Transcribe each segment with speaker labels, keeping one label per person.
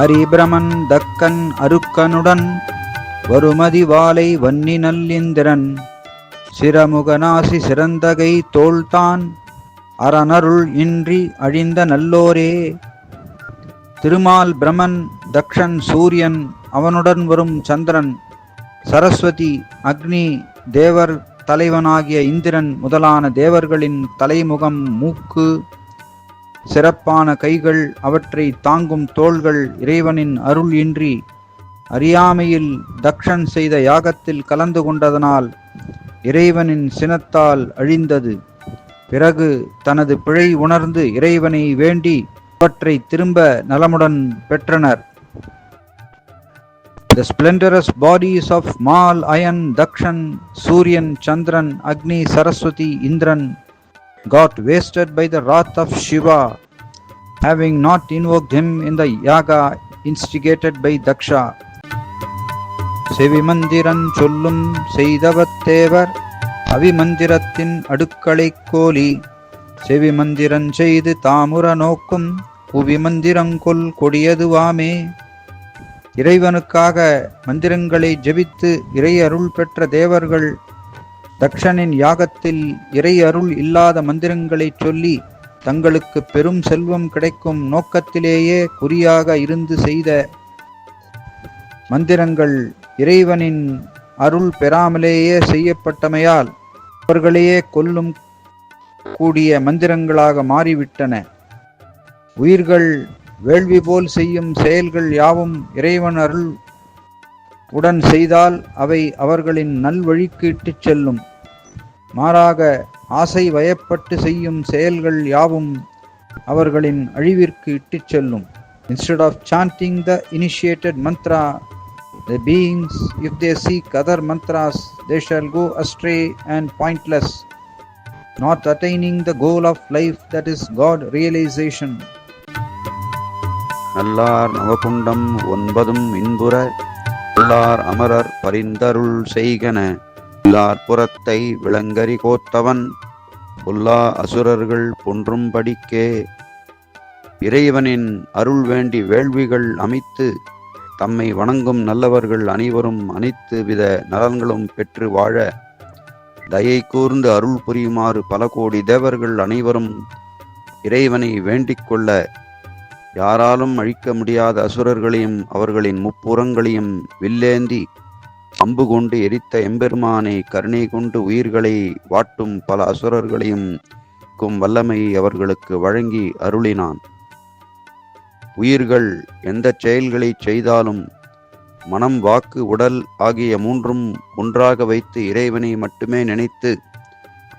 Speaker 1: அரிபிரமன் தக்கன் அருக்கனுடன் வருமதி வாலை வன்னி நல்லிந்திரன். சிரமுகநாசி சிறந்தகை தோள்தான் அறநருள் இன்றி அழிந்த நல்லோரே. திருமால் பிரமன் தக்ஷன் சூரியன் அவனுடன் வரும் சந்திரன் சரஸ்வதி அக்னி தேவர் தலைவனாகிய இந்திரன் முதலான தேவர்களின் தலைமுகம் மூக்கு. சிறப்பான கைகள் அவற்றை தாங்கும் தோள்கள் இறைவனின் அருள் இன்றி அறியாமையில் தக்ஷன் செய்த யாகத்தில் கலந்து கொண்டதனால் இறைவனின் சினத்தால் அழிந்தது. பிறகு தனது பிழை உணர்ந்து இறைவனை வேண்டி அவற்றை திரும்ப நலமுடன் பெற்றனர். The splendorous bodies of Mal, Ayan, Dakshan, Suryan, Chandran, Agni, Saraswati, Indran got wasted by the wrath of Shiva, having not invoked him in the yaga instigated by Daksha. செவிமந்திரன் சொல்லும் செய்தவத்தேவர் அவிமந்திரத்தின் அடுக்களை கோலி செவிமந்திரன் செய்து தாமுர நோக்கும் உவிமந்திரங்கொல் கொடியதுவாமே இறைவனுக்காக மந்திரங்களை ஜெபித்து இறை அருள் பெற்ற தேவர்கள் தக்ஷனின் யாகத்தில் இறை அருள் இல்லாத மந்திரங்களை சொல்லி தங்களுக்கு பெரும் செல்வம் கிடைக்கும் நோக்கத்திலேயே குறியாக இருந்து செய்த மந்திரங்கள் இறைவனின் அருள் பெறாமலேயே செய்யப்பட்டமையால் அவர்களையே கொல்லும் கூடிய மந்திரங்களாக மாறிவிட்டன. உயிர்கள் வேள்வி போல் செய்யும் செயல்கள் யாவும் இறைவன் அருள் உடன் செய்தால் அவை அவர்களின் நல்வழிக்கு இட்டுச் செல்லும். மாறாக ஆசை வயப்பட்டு செய்யும் செயல்கள் யாவும் அவர்களின் அழிவிற்கு இட்டுச் செல்லும். Instead of chanting the initiated mantra the beings if they seek other mantras they shall go astray and pointless not attaining the goal of life that is God realisation
Speaker 2: நல்லார் நவகுண்டம் ஒன்பதும் இன்புற உள்ளார் அமரர் பரிந்தருள் செய்கன. உள்ளார் புறத்தை விளங்கரி கோத்தவன். புல்லா அசுரர்கள் பொன்றும்படிக்கே இறைவனின் அருள் வேண்டி வேள்விகள் அமைத்து. தம்மை வணங்கும் நல்லவர்கள் அனைவரும் அனைத்து வித நலன்களும் பெற்று வாழ. தயை கூர்ந்து அருள் புரியுமாறு பல கோடி தேவர்கள் அனைவரும் இறைவனை வேண்டிக் கொள்ள யாராலும் அழிக்க முடியாத அசுரர்களையும் அவர்களின் முப்புறங்களையும் வில்லேந்தி அம்பு கொண்டு எரித்த எம்பெருமானை கருணை கொண்டு உயிர்களை வாட்டும் பல அசுரர்களையும் கும் வல்லமையை அவர்களுக்கு வழங்கி அருளினான். உயிர்கள் எந்த செயல்களை செய்தாலும் மனம் வாக்கு உடல் ஆகிய மூன்றும் ஒன்றாக வைத்து இறைவனை மட்டுமே நினைத்து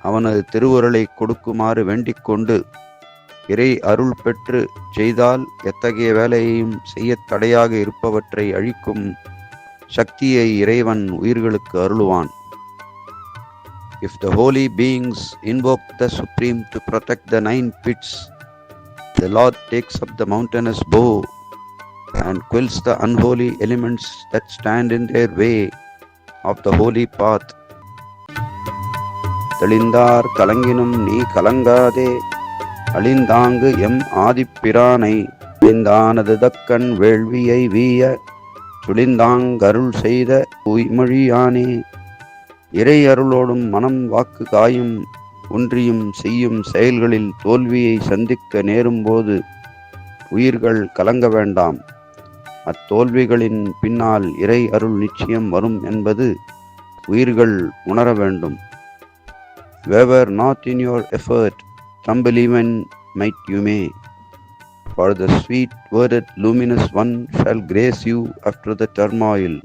Speaker 2: அவனது திருவுருளை கொடுக்குமாறு வேண்டிக் கொண்டு இறை அருள் பெற்று செய்தால் எத்தகைய வேலையையும் செய்ய தடையாக இருப்பவற்றை அழிக்கும் சக்தியை இறைவன் உயிர்களுக்கு அருளுவான் if the holy beings invoke the supreme to protect the nine pits the Lord takes up the mountainous bow and quells the unholy elements that stand in their way of the holy path தெளிந்தார் கலங்கினும் நீ கலங்காதே அழிந்தாங்கு M ஆதிப்பிரானை அழிந்தானது தக்கன் வேள்வியை வீய சுழிந்தாங்கருள் செய்த உய்மொழியானே இறை அருளோடும் மனம் வாக்கு காயும் ஒன்றியும் செய்யும் செயல்களில் தோல்வியை சந்திக்க நேரும்போது உயிர்கள் கலங்க வேண்டாம். அத்தோல்விகளின் பின்னால் இறை அருள் நிச்சயம் வரும் என்பது உயிர்கள் உணர வேண்டும். Waver not in your effort tremble even might you may. For the sweet worded luminous one shall grace you after the turmoil.